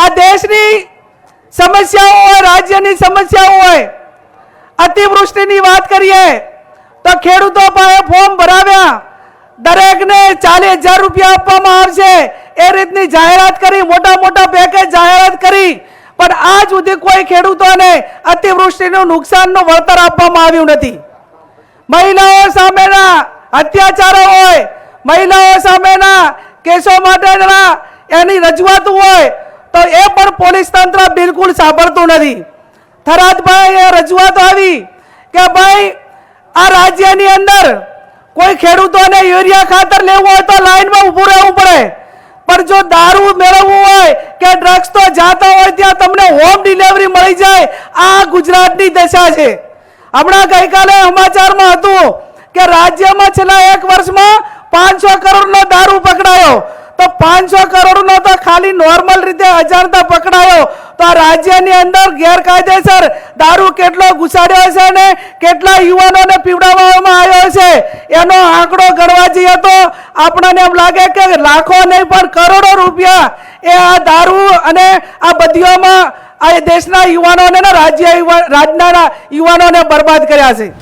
આ દેશની સમસ્યાઓ હોય, રાજ્યની સમસ્યાઓ હોય, અતિવૃષ્ટિની વાત કરીએ, તો ખેડૂતો પાસે ફોર્મ ભરાવ્યા. દરેકને ચાલીસ હજાર રૂપિયા આપવામાં આવશે. એ રીતની જાહેરાત કરી, મોટા મોટા પેકેજ જાહેરાત કરી. પણ આજ સુધી કોઈ ખેડૂતોને અતિવૃષ્ટિનું નુકસાનનું વળતર આપવામાં આવ્યું નથી. મહિલાઓ સામેના અત્યાચારો હોય, મહિલાઓ સામેના કેસો માટેના એની રજૂઆત હોય તો એ પણ પોલીસ તંત્ર બિલકુલ સાંભળતું નથી. થરાદભાઈ એ રજૂઆત આવી કે ભાઈ, આ રાજ્યની અંદર કોઈ ખેડૂતોને યુરિયા ખાતર લેવું હોય તો લાઈનમાં ઊભું રહેવું પડે. પણ જો દારૂ મેળવવું હોય કે ડ્રગ્સ તો જાતા હોય ત્યાં તમને હોમ ડિલિવરી મળી જાય. આ ગુજરાતની દશા છે. હમણાં ગઈકાલે સમાચારમાં હતું કે રાજ્યમાં છેલ્લા એક વર્ષમાં પાંચસો કરોડનો દારૂ પકડાયો તો પાંચસો કરોડનો તો ખાલી નોર્મલ રીતે અજાણતા પકડાયો. તો આ રાજ્યની અંદર ગેરકાયદેસર દારૂ કેટલો ઘુસાડ્યો છે ને કેટલા યુવાનોને પીવડાવવામાં આવ્યો છે, એનો આંકડો ગણવા જઈએ તો આપણને એમ લાગે કે લાખો નહીં, પણ કરોડો રૂપિયા એ આ દારૂ અને આ બધીઓમાં આ દેશના યુવાનોને રાજ્ય યુવા- રાજ્યના યુવાનોને બરબાદ કર્યા છે.